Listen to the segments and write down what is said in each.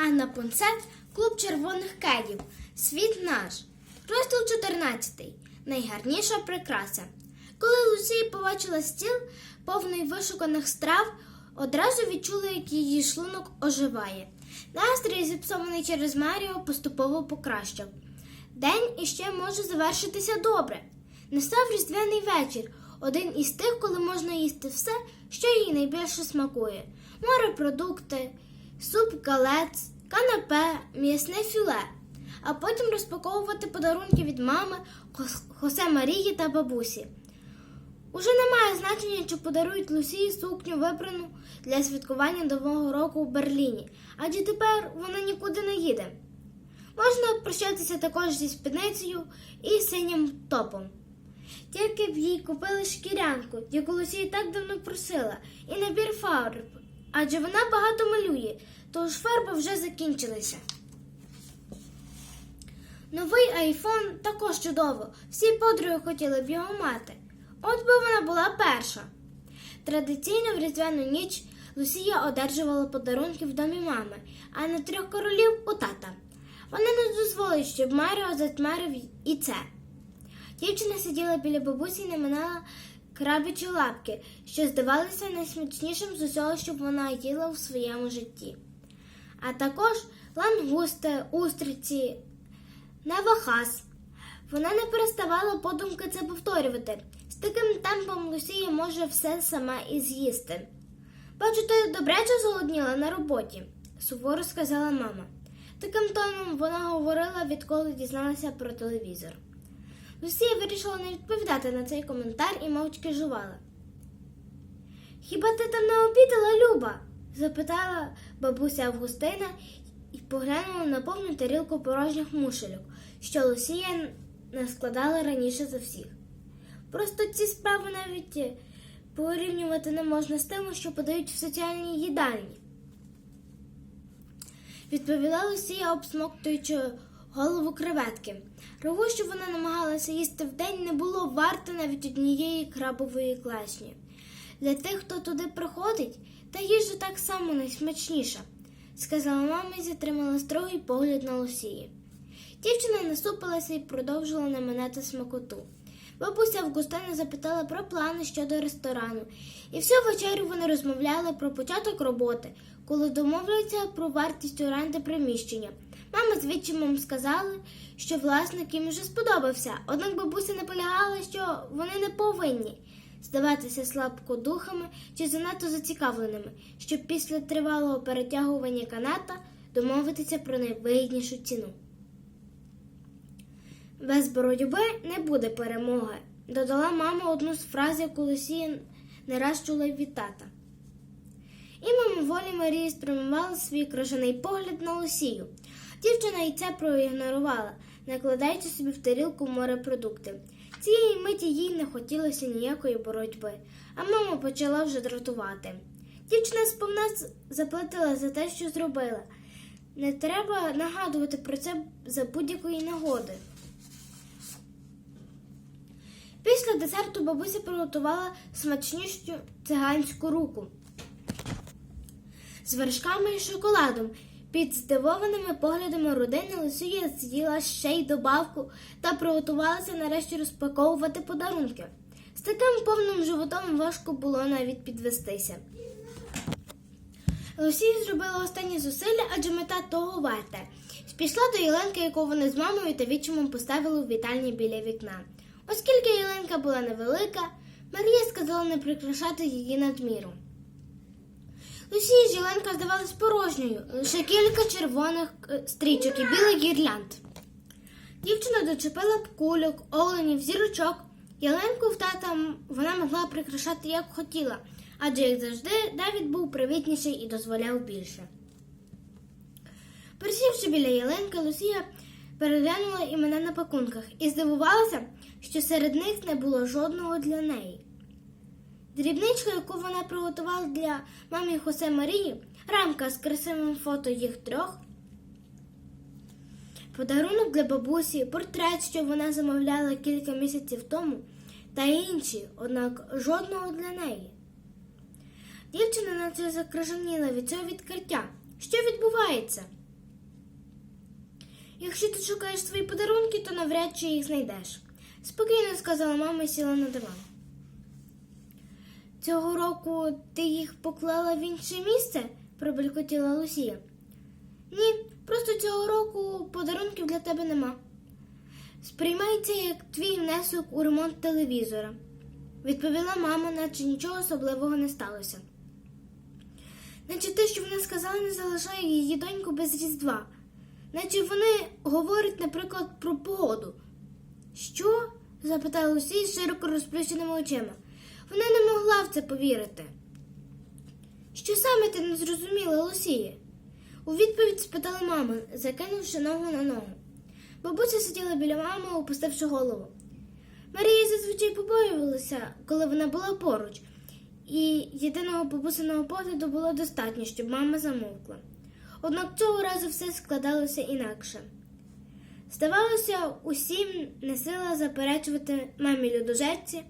Анна Понсет, Клуб червоних кедів. Світ наш. Розділ 14. Найгарніша прикраса. Коли Лусія побачила стіл, повний вишуканих страв, одразу відчула, як її шлунок оживає. Настрій, зіпсований через Маріо, поступово покращав. День іще може завершитися добре. Настав різдвяний вечір, один із тих, коли можна їсти все, що їй найбільше смакує: морепродукти, суп галець, канапе, м'ясне філе, а потім розпаковувати подарунки від мами, Хосе Марії та бабусі. Уже немає значення, чи подарують Лусії сукню вибрану для святкування Нового року у Берліні, адже тепер вона нікуди не їде. Можна прощатися також зі спідницею і синім топом. Тільки б їй купили шкірянку, яку Лусія так давно просила, і набір фарб, адже вона багато малює, тож фарби вже закінчилися. Новий айфон також чудово. Всі подруги хотіли б його мати. От би вона була перша. Традиційно в різдвяну ніч Лусія одержувала подарунки в домі мами, а на трьох королів у тата. Вона не дозволить, щоб Маріо затьмарив і це. Дівчина сиділа біля бабусі і наминала крабячі лапки, що здавалися найсмачнішим з усього, що вона їла в своєму житті. А також лангусти, устриці, Навахас. Вона не переставала подумки це повторювати. З таким темпом Лусія може все сама і з'їсти. Бачу, ти добряче зголодніла на роботі, суворо сказала мама. Таким тоном вона говорила, відколи дізналася про телевізор. Лусія вирішила не відповідати на цей коментар і мовчки жувала. Хіба ти там не обідала, Люба? запитала бабуся Августина і поглянула на повну тарілку порожніх мушельок, що Лусія наскладала раніше за всіх. Просто ці справи навіть е, порівнювати не можна з тими, що подають в соціальній їдальні. Відповіла Лусія, обсмоктуючи голову креветки. Рогу, що вона намагалася їсти вдень, не було варто навіть однієї крабової клешні. Для тих, хто туди приходить, та їжа так само найсмачніша, сказала мама і затримала строгий погляд на Лусії. Дівчина насупилася і продовжила наминати смакоту. Бабуся Августина запитала про плани щодо ресторану, і всю вечерю вони розмовляли про початок роботи, коли домовляються про вартість оренди приміщення. Мама з відчимом сказали, що власник їм вже сподобався, однак бабуся наполягала, що вони не повинні здаватися слабкодухами чи занадто зацікавленими, щоб після тривалого перетягування каната домовитися про найвигіднішу ціну. Без боротьби не буде перемоги, додала мама одну з фраз, яку Лусія не раз чула від тата. І мимоволі Марія спрямувала свій крижаний погляд на Лусію. Дівчина і це проігнорувала, накладаючи собі в тарілку морепродукти. Цієї миті їй не хотілося ніякої боротьби, а мама почала вже дратувати. Дівчина сповна заплатила за те, що зробила. Не треба нагадувати про це за будь-якої нагоди. Після десерту бабуся приготувала смачнішу циганську руку з вершками і шоколадом. Під здивованими поглядами родини Лисія з'їла ще й добавку та приготувалася нарешті розпаковувати подарунки. З таким повним животом важко було навіть підвестися. Лусія зробила останні зусилля, адже мета того варта. Пішла до Єленки, яку вони з мамою та відчимом поставили у вітальні біля вікна. Оскільки Єленка була невелика, Марія сказала не прикрашати її надміру. Лусії Єленка здавалась порожньою, лише кілька червоних е, стрічок і білий гірлянд. Дівчина дочепила б кульок, оленів, зірочок. Єленку в тата вона могла прикрашати як хотіла, адже, як завжди, Давід був привітніший і дозволяв більше. Присівши біля Єленки, Лусія переглянула імена на пакунках і здивувалася, що серед них не було жодного для неї. Дрібничка, яку вона приготувала для мамі Хосе Марії, рамка з красивим фото їх трьох, подарунок для бабусі, портрет, що вона замовляла кілька місяців тому, та інші, однак жодного для неї. Дівчина наче закрижаніла від цього відкриття. Що відбувається? Якщо ти шукаєш свої подарунки, то навряд чи їх знайдеш. Спокійно сказала мама і сіла на диван. Цього року ти їх поклала в інше місце? пробелькотіла Лусія. Ні, просто цього року подарунків для тебе нема. Сприймається як твій внесок у ремонт телевізора, відповіла мама, наче нічого особливого не сталося. Наче те, що вона сказала, не залишає її доньку без різдва. Наче вони говорять, наприклад, про погоду. Що? запитала Лусі з широко розплющеними очима. Вона не могла в це повірити. Що саме ти не зрозуміла, Лусія? У відповідь спитала мама, закинувши ногу на ногу. Бабуся сиділа біля мами, опустивши голову. Марія зазвичай побоювалася, коли вона була поруч, і єдиного бабусиного погляду було достатньо, щоб мама замовкла. Однак цього разу все складалося інакше. Здавалося, усім не сила заперечувати мамі людожерці,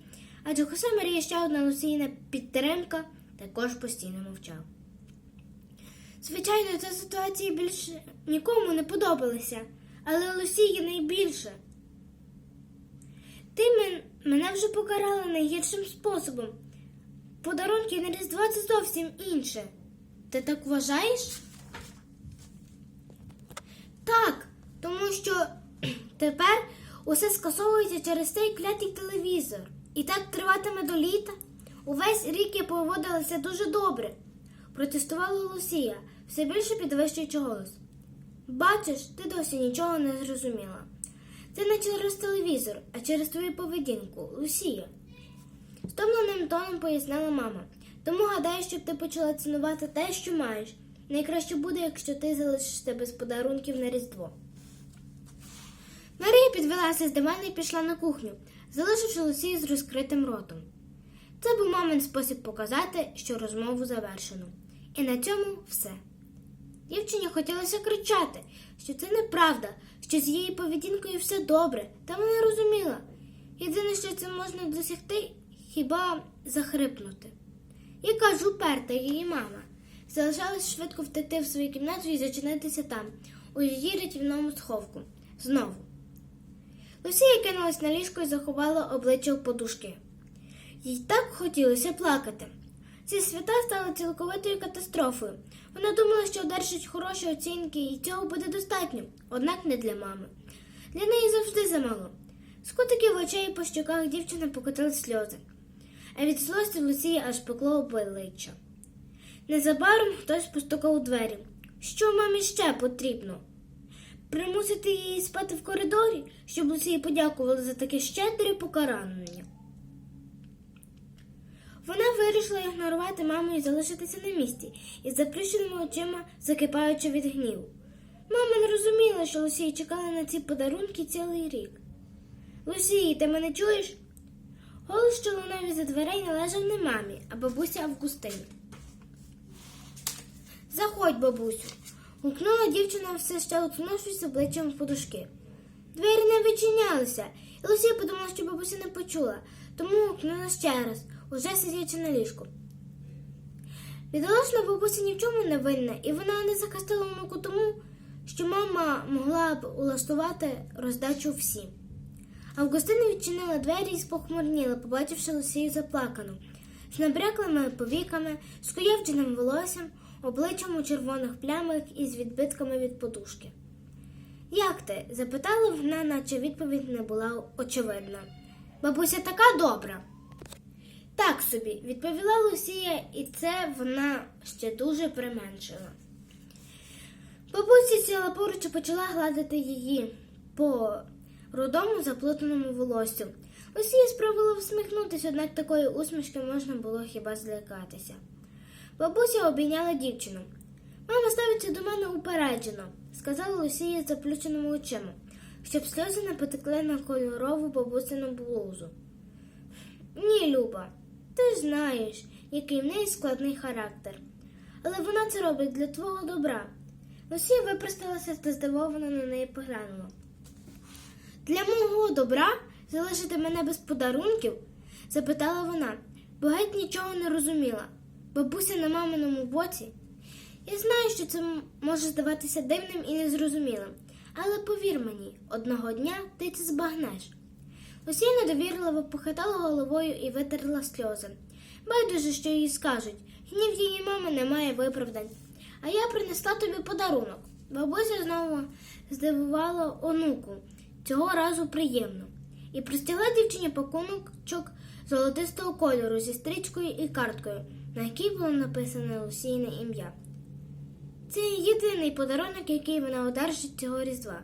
адже Хосе Марія ще одна Лусійна підтримка також постійно мовчав. Звичайно, ця ситуація більше нікому не подобалася, але Лусії найбільше. Ти мен- мене вже покарала найгіршим способом. Подарунки на Різдво це зовсім інше. Ти так вважаєш? Так, тому що тепер усе скасовується через цей клятий телевізор. І так триватиме до літа. Увесь рік я поводилася дуже добре. Протестувала Лусія, все більше підвищуючи голос. Бачиш, ти досі нічого не зрозуміла. Це не через телевізор, а через твою поведінку, Лусія. Стомленим тоном пояснила мама. Тому гадаю, щоб ти почала цінувати те, що маєш. Найкраще буде, якщо ти залишишся без подарунків на Різдво. Марія підвелася з дивана і пішла на кухню, залишивши Лусію з розкритим ротом. Це був мамин спосіб показати, що розмову завершено. І на цьому все. Дівчині хотілося кричати, що це неправда, що з її поведінкою все добре, та вона розуміла. Єдине, що це можна досягти, хіба захрипнути. Яка ж уперта її мама. Залишалось швидко втекти в свою кімнату і зачинитися там, у її рятівному сховку. Знову. Лусія кинулась на ліжко і заховала обличчя в подушки. Їй так хотілося плакати. Ці свята стали цілковитою катастрофою. Вона думала, що одержить хороші оцінки, і цього буде достатньо, однак не для мами. Для неї завжди замало. З кутиків очей і по щоках дівчина покотили сльози, а від злості Лусії аж пекло обличчя. Незабаром хтось постукав у двері. Що мамі ще потрібно? Примусити її спати в коридорі, щоб Лусії подякували за таке щедре покарання. Вона вирішила ігнорувати маму і залишитися на місці, із заплющеними очима закипаючи від гніву. Мама не розуміла, що Лусія чекала на ці подарунки цілий рік. Лусії, ти мене чуєш? Голос, що із-за дверей, належав не мамі, а бабусі Августині. Заходь, бабусю. Гукнула дівчина, все ще уткнувшись обличчям в подушки. Двері не відчинялися, і Лусія подумала, що бабуся не почула, тому гукнула ще раз, уже сидячи на ліжку. Бідолашна бабуся ні в чому не винна, і вона не захистила онуку тому, що мама могла б улаштувати роздачу всім. Августина відчинила двері і спохмурніла, побачивши Лусію заплакану, з набряклими повіками, скуєвдженим волоссям, обличчям у червоних плямах і з відбитками від подушки. Як ти? запитала вона, наче відповідь не була очевидна. Бабуся така добра. Так собі, відповіла Лусія, і це вона ще дуже применшила. Бабуся сіла поруч і почала гладити її по рудому заплутаному волоссю. Лусія спробувала всміхнутися, однак такої усмішки можна було хіба злякатися. Бабуся обійняла дівчину. Мама ставиться до мене упереджено, сказала Лусія заплющеними очима, щоб сльози не потекли на кольорову бабусину блузу. Ні, Люба, ти ж знаєш, який в неї складний характер. Але вона це робить для твого добра. Лусія випросталася та здивовано на неї поглянула. Для мого добра залишити мене без подарунків? запитала вона, бо геть нічого не розуміла. Бабуся на маминому боці. Я знаю, що це може здаватися дивним і незрозумілим, Але повір мені, одного дня ти це збагнеш. Лусія недовірливо похитала головою і витерла сльози. Байдуже, що їй скажуть. Гнів її мами немає виправдань. А я принесла тобі подарунок. Бабуся знову здивувала онуку, цього разу приємно, і простягла дівчині пакуночок золотистого кольору зі стрічкою і карткою, на якій було написане Лусійне ім'я. Це єдиний подарунок, який вона одержить цього різдва.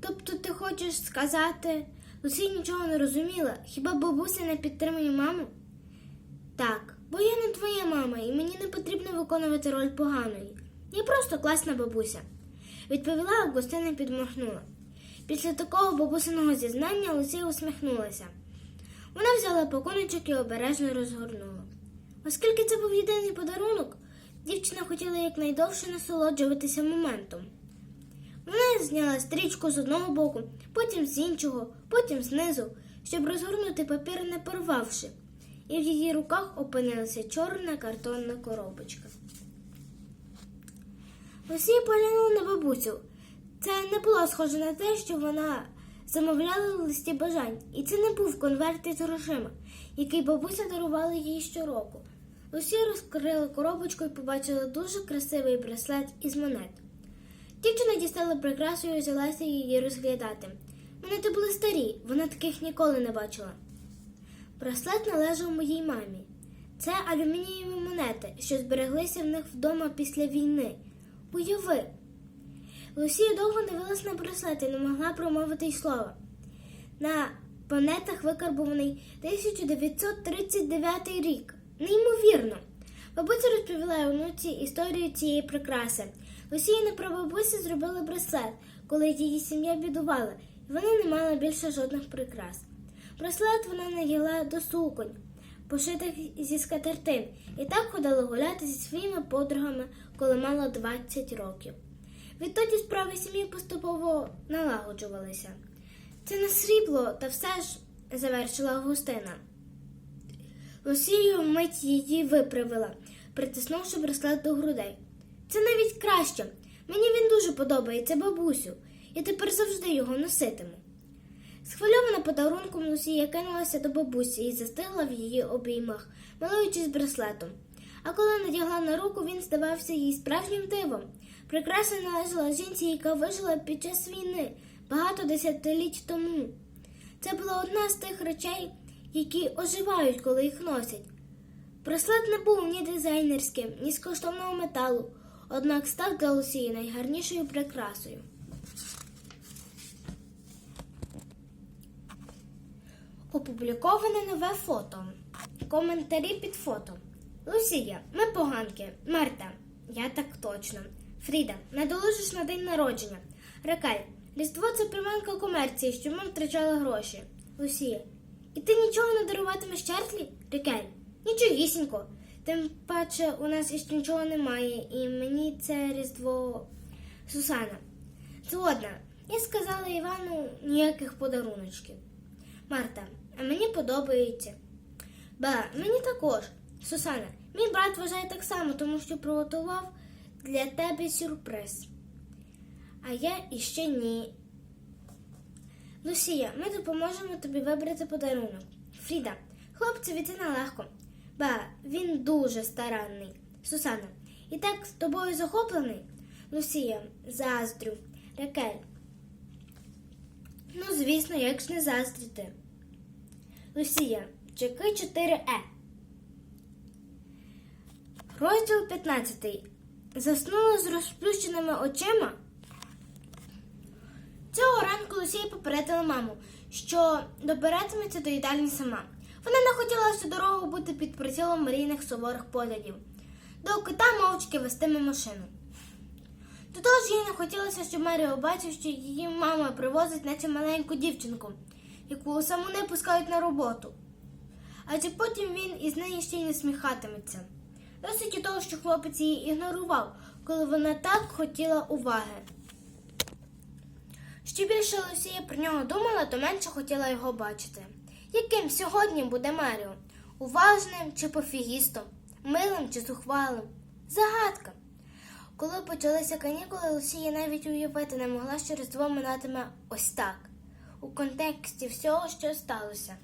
Тобто ти хочеш сказати, Лусі нічого не розуміла, хіба бабуся не підтримує маму? Так, бо я не твоя мама, і мені не потрібно виконувати роль поганої. Я просто класна бабуся, відповіла Августина підморгнула. Після такого бабусиного зізнання Лусія усміхнулася. Вона взяла пакуночок і обережно розгорнула. Оскільки це був єдиний подарунок, дівчина хотіла якнайдовше насолоджуватися моментом. Вона зняла стрічку з одного боку, потім з іншого, потім знизу, щоб розгорнути папір, не порвавши, і в її руках опинилася чорна картонна коробочка. Усі поглянули на бабусю. Це не було схоже на те, що вона замовляла в листі бажань, і це не був конверт із грошима, який бабуся дарувала їй щороку. Усі розкрили коробочку і побачили дуже красивий браслет із монет. Дівчина дістала прикрасу і взялася її розглядати. Монети були старі, вона таких ніколи не бачила. Браслет належав моїй мамі. Це алюмінієві монети, що збереглися в них вдома після війни. Уяви. Лусія довго дивилась на браслет і не могла промовити й слова. На монетах викарбований 1939 рік. Неймовірно. Бабуся розповіла онуці історію цієї прикраси. Лусіїни прабабусі зробили браслет, коли її сім'я бідувала, і вона не мала більше жодних прикрас. Браслет вона наділа до суконь, пошитих зі скатертин, і так ходила гуляти зі своїми подругами, коли мала 20 років. Відтоді справи сім'ї поступово налагоджувалися. Це не срібло, та все ж завершила Августина. Лусію вмить її виправила, притиснувши браслет до грудей. Це навіть краще. Мені він дуже подобається, бабусю. Я тепер завжди його носитиму. Схвильована подарунком Лусія кинулася до бабусі і застигла в її обіймах, милуючись браслетом. А коли надягла на руку, він здавався їй справжнім дивом. Прикраса належала жінці, яка вижила під час війни багато десятиліть тому. Це була одна з тих речей, які оживають, коли їх носять. Браслет не був ні дизайнерським, ні з коштовного металу, однак став для Лусії найгарнішою прикрасою. Опубліковане нове фото. Коментарі під фото. Лусія, ми поганки. Марта, я так точно. Фріда, не доложиш на день народження. Ракель, Різдво це приманка комерції, що ми втрачали гроші. Лусія. І ти нічого не даруватимеш Чартлі? Ракель, нічогісінько. Тим паче у нас іще нічого немає, і мені це Різдво Сусана. Згодна. Я сказала Івану ніяких подаруночків. Марта, а мені подобається. Ба, мені також. Сусана, мій брат вважає так само, тому що приготував для тебе сюрприз. А я іще ні. Лусія, ми допоможемо тобі вибрати подарунок. Фріда, хлопцеві це нелегко. Ба, він дуже старанний. Сусана, і так з тобою захоплений? Лусія, заздрю. Ракель. Ну, звісно, як ж не заздріти. Лусія, чеки 4Е. Розділ 15. Заснула з розплющеними очима. Цього ранку Лусія попередила маму, що добиратиметься до їдальні сама. Вона не хотіла всю дорогу бути під прицілом марійних суворих поглядів, доки та мовчки вестиме машину. До того ж їй не хотілося, щоб Маріо бачив, що її мама привозить наче маленьку дівчинку, яку саму не пускають на роботу. Адже потім він із неї ще й не сміхатиметься. Досить і того, що хлопець її ігнорував, коли вона так хотіла уваги. Що більше Лусія про нього думала, то менше хотіла його бачити. Яким сьогодні буде Маріо? Уважним чи пофігістом, милим чи зухвалим? Загадка. Коли почалися канікули, Лусія навіть уявити не могла, що Різдво минатиме ось так, у контексті всього, що сталося.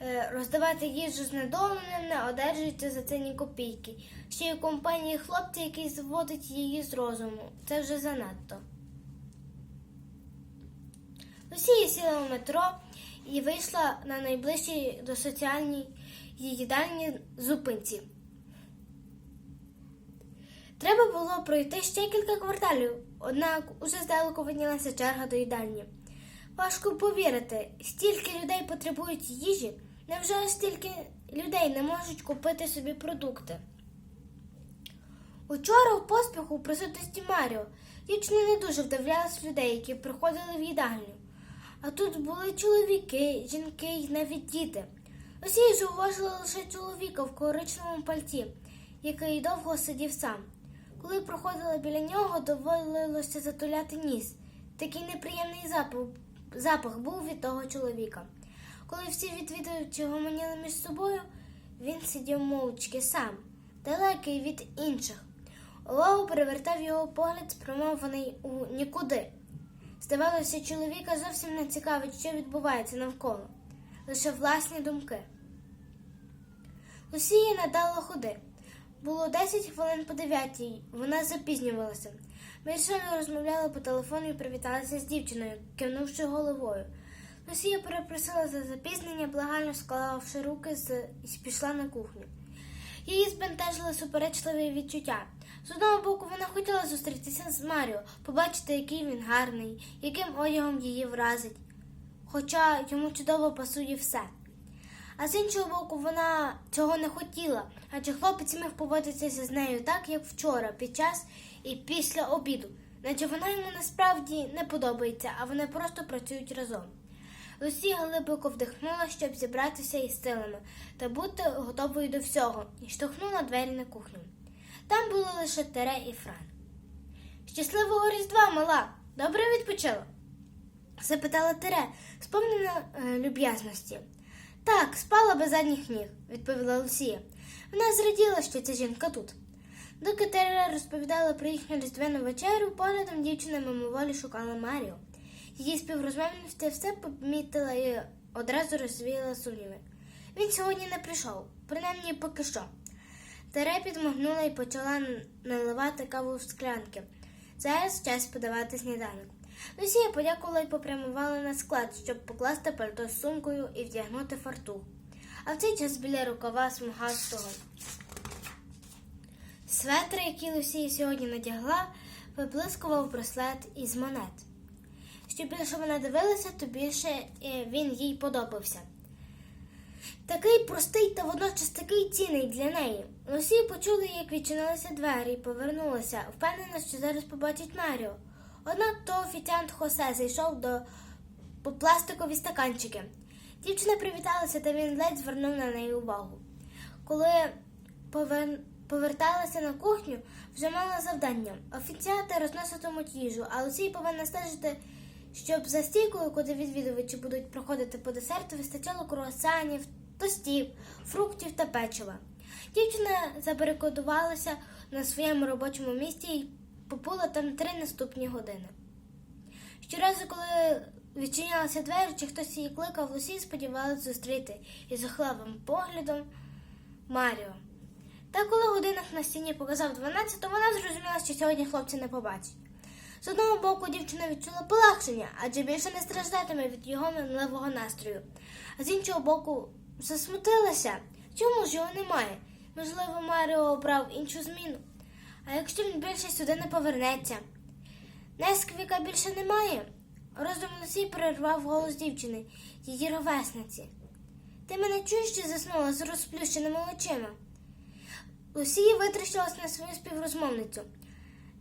Е, Роздавати їжу знедоленим не одержується за це ні копійки. Ще й у компанії хлопця, який зводить її з розуму. Це вже занадто. Лусія сіла у метро і вийшла на найближчій до соціальній їдальні зупинці. Треба було пройти ще кілька кварталів, однак уже здалеку виднілася черга до їдальні. Важко повірити, стільки людей потребують їжі, невже стільки людей не можуть купити собі продукти? Учора в поспіху у присутності Маріо дівчина не дуже вдивлялась людей, які приходили в їдальню. А тут були чоловіки, жінки і навіть діти. Усі ж уважили лише чоловіка в коричневому пальті, який довго сидів сам. Коли проходила біля нього, доводилося затуляти ніс. Такий неприємний запах, запах був від того чоловіка. Коли всі відвідувачі гомоніли між собою, він сидів мовчки сам, далекий від інших. Увагу перевертав його погляд, спрямований у нікуди. Здавалося, чоловіка зовсім не цікавить, що відбувається навколо, лише власні думки. Лусія надала ходи. Було 10 хвилин по дев'ятій, вона запізнювалася. Вирішально розмовляла по телефону і привіталася з дівчиною, кивнувши головою. Лусія перепросила за запізнення, благально склавши руки з... і пішла на кухню. Її збентежили суперечливі відчуття. З одного боку, вона хотіла зустрітися з Маріо, побачити, який він гарний, яким одягом її вразить, хоча йому чудово пасує все. А з іншого боку, вона цього не хотіла, адже хлопець міг поводитися з нею так, як вчора, під час і після обіду, наче вона йому насправді не подобається, а вони просто працюють разом. Лусія глибоко вдихнула, щоб зібратися із силами та бути готовою до всього, і штовхнула двері на кухню. Там були лише Тере і Фран. Щасливого Різдва, мала! Добре відпочила? запитала Тере, сповнена е, люб'язності. Так, спала без задніх ніг, відповіла Лусія. Вона зраділа, що ця жінка тут. Доки Тере розповідала про їхню різдвяну вечерю, поглядом дівчина мимоволі шукала Маріо. Її співрозмовниця все помітила і одразу розвіяла сумніви. Він сьогодні не прийшов, принаймні поки що. Тере підмогнула і почала наливати каву в склянки. Зараз час подавати сніданок. Лусія подякувала і попрямувала на склад, щоб покласти пальто з сумкою і вдягнути фартух. А в цей час біля рукава смугастого светра, який Лусія сьогодні надягла, виблискував браслет із монет. Що більше вона дивилася, то більше е, він їй подобався. Такий простий та водночас такий цінний для неї. Усі почули, як відчинилися двері і повернулися, впевнена, що зараз побачить Маріо. Однак то офіціант Хосе зайшов до по пластикові стаканчики. Дівчина привіталася, та він ледь звернув на неї увагу. Коли повер... поверталася на кухню, вже мала завдання. Офіціанти розноситимуть їжу, а Лусій повинна стежити, щоб за стійкою, куди відвідувачі будуть проходити по десерту, вистачало круасанів, тостів, фруктів та печива. Дівчина забарикадувалася на своєму робочому місці і побула там три наступні години. Щоразу, коли відчинялися двері, чи хтось її кликав, Лусі сподівалася зустріти із захлавим поглядом Маріо. Та коли годинник на стіні показав 12, то вона зрозуміла, що сьогодні хлопці не побачить. З одного боку дівчина відчула полегшення, адже більше не страждатиме від його минулого настрою. А з іншого боку, засмутилася. Чому ж його немає? Можливо, Маріо обрав іншу зміну. А якщо він більше сюди не повернеться? Несквіка більше немає. Розум Лусі перервав голос дівчини, її ровесниці. Ти мене чуєш, що заснула з розплющеними очима? Лусія витріщилась на свою співрозмовницю.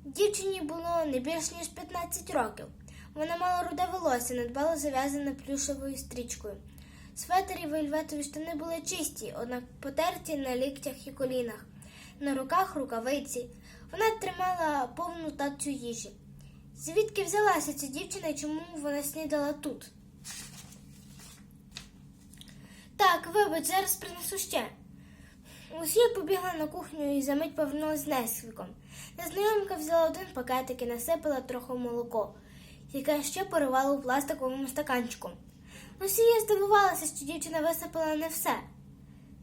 Дівчині було не більш ніж 15 років. Вона мала руде волосся, недбало зав'язане плюшевою стрічкою. Светер вельветові штани були чисті, однак потерті на ліктях і колінах, на руках рукавиці. Вона тримала повну тацю їжі. Звідки взялася ця дівчина і чому вона снідала тут? Так, вибач, зараз принесу ще. Лусія побігла на кухню і за мить повернулася з Несквіком. Незнайомка взяла один пакетик і насипала трохи молоко, яке ще поривала у пластиковому стаканчику. Лусія здивувалася, що дівчина висипала не все.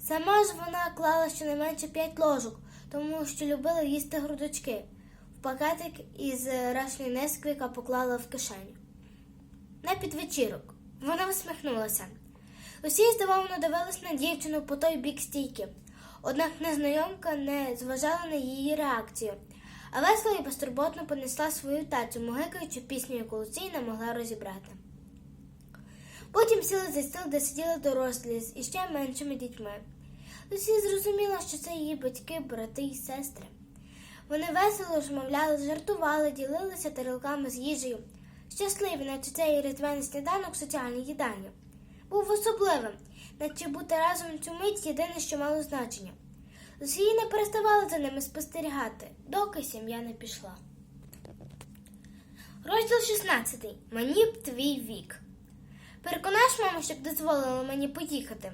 Сама ж вона клала щонайменше п'ять ложок, тому що любила їсти грудочки. В пакетик із рашної Несквіка поклала в кишеню. На підвечірок. Вона усміхнулася. Усі здивовано дивились на дівчину по той бік стійки. Однак незнайомка не зважала на її реакцію, а весело і безтурботно понесла свою тацю, мугикаючи пісню, яку Луцій не могла розібрати. Потім сіли за стіл, де сиділи дорослі з іще меншими дітьми. Лусі зрозуміла, що це її батьки, брати і сестри. Вони весело розмовляли, жартували, ділилися тарілками з їжею. Щасливі, наче цей різдвяний сніданок соціальній їдальні. Був особливим, наче бути разом цю мить єдине, що мало значення. Лусії не переставали за ними спостерігати, доки сім'я не пішла. Розділ 16. Мені б твій вік. Переконаш, маму, щоб дозволила мені поїхати.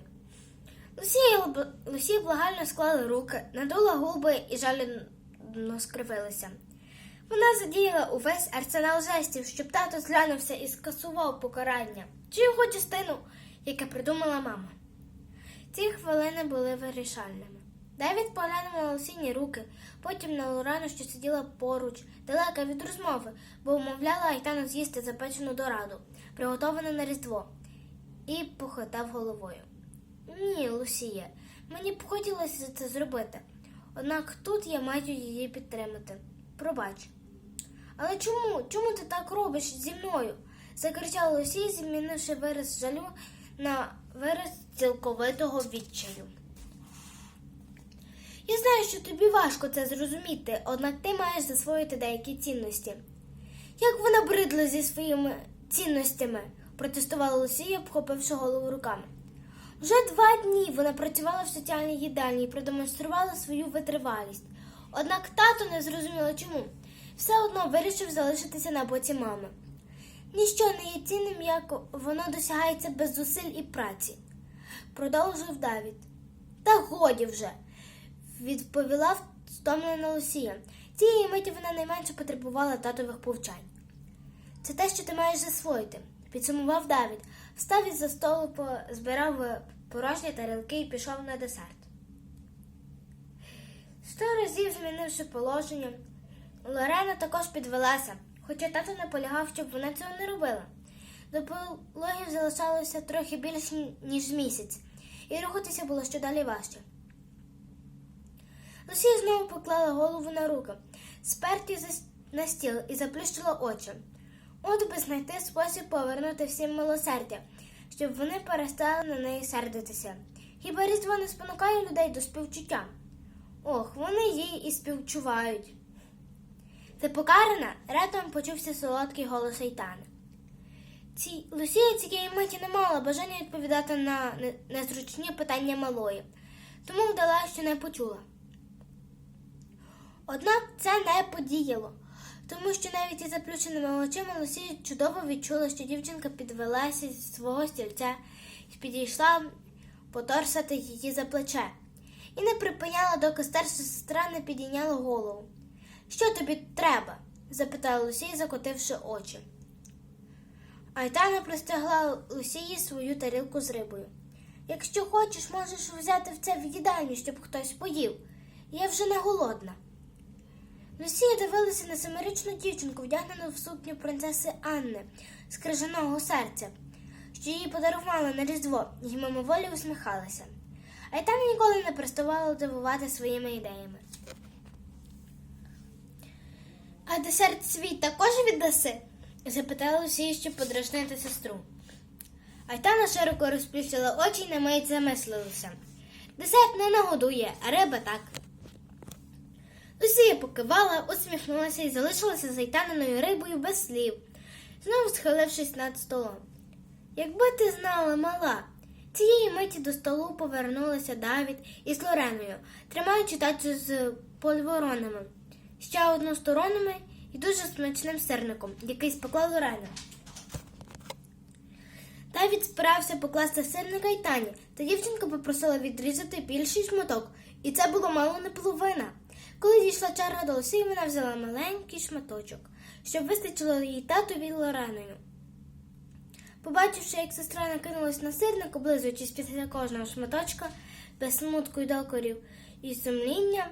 Лусія, Лусія благально склала руки, надула губи і жалібно скривилася. Вона задіяла увесь арсенал жестів, щоб тато зглянувся і скасував покарання, чи його частину, яке придумала мама. Ці хвилини були вирішальними. Девід поглянув на Лусіні руки, потім на Лорану, що сиділа поруч, далека від розмови, бо умовляла Айтану з'їсти запечену дораду, приготовану на Різдво, і похитав головою. Ні, Лусія, мені б хотілося це зробити. Однак тут я маю її підтримати. Пробач. Але чому? Чому ти так робиш зі мною? закричала Лусія, змінивши вираз жалю на вираз цілковитого відчаю. Я знаю, що тобі важко це зрозуміти, однак ти маєш засвоїти деякі цінності. Як вона бридла зі своїми цінностями, протестувала Лусія, обхопивши голову руками. Вже два дні вона працювала в соціальній їдальні і продемонструвала свою витривалість. Однак тато не зрозуміло чому. Все одно вирішив залишитися на боці мами. Ніщо не є цінним, як воно досягається без зусиль і праці, продовжив Давід. Та годі вже, відповіла стомлена Лусія. Цієї миті вона найменше потребувала татових повчань. Це те, що ти маєш засвоїти, підсумував Давід, встав із за столу, збирав порожні тарілки і пішов на десерт. Сто разів змінивши положення, Лорена також підвелася, хоча тато наполягав, щоб вона цього не робила. До пологів залишалося трохи більше, ніж місяць, і рухатися було щодалі важче. Лусія знову поклала голову на руки, сперті на стіл і заплющила очі. От би знайти спосіб повернути всім милосердя, щоб вони перестали на неї сердитися. Хіба різдво не спонукає людей до співчуття? Ох, вони їй і співчувають. Ти покарана? Раптом почувся солодкий голос Айтани. Ці... Лусія цієї миті не мала бажання відповідати на незручні питання малої, тому вдала, що не почула. Однак це не подіяло, тому що навіть із заплющеними очима Лусія чудово відчула, що дівчинка підвелася зі свого стільця і підійшла поторсати її за плече, і не припиняла, доки старша сестра не підійняла голову. Що тобі треба? запитала Лусія, закотивши очі. Айтана простягла Лусії свою тарілку з рибою. Якщо хочеш, можеш взяти в це в їдальню, щоб хтось поїв. Я вже не голодна. Лусія дивилася на семирічну дівчинку, вдягнену в сукню принцеси Анни з крижаного серця, що їй подарували на Різдво, і мимоволі усміхалася. Айтана ніколи не переставала дивувати своїми ідеями. А десерт свій також віддаси? запитала Лусія, щоб подражнити сестру. Айтана широко розплющила очі і на мить замислилася. Десерт не нагодує, а риба так. Лусія покивала, усміхнулася і залишилася з Айтаниною рибою без слів, знову схилившись над столом. Якби ти знала, мала, цієї миті до столу повернулися Давід із Лореною, тримаючи тацю з польворонами, ще одну сторонами і дуже смачним сирником, який спекла Лорена. Давід справився покласти сирника й тані, та дівчинка попросила відрізати більший шматок І це було мало не половина. Коли дійшла черга до Лусі, вона взяла маленький шматочок, щоб вистачило їй татові Лореною. Побачивши, як сестра накинулась на сирник, облизуючись після кожного шматочка, без смутку й докорів і сумління,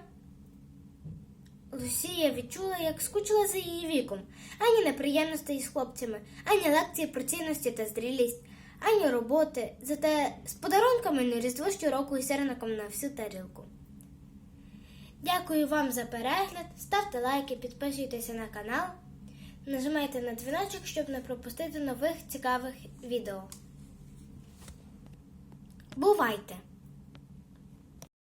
Лусія відчула, як скучила за її віком. Ані неприємностей з хлопцями, ані лекції про цінності та зрілість, ані роботи, зате з подарунками на Різдво щороку і сирником на всю тарілку. Дякую вам за перегляд. Ставте лайки, підписуйтеся на канал. Нажимайте на дзвіночок, щоб не пропустити нових цікавих відео. Бувайте!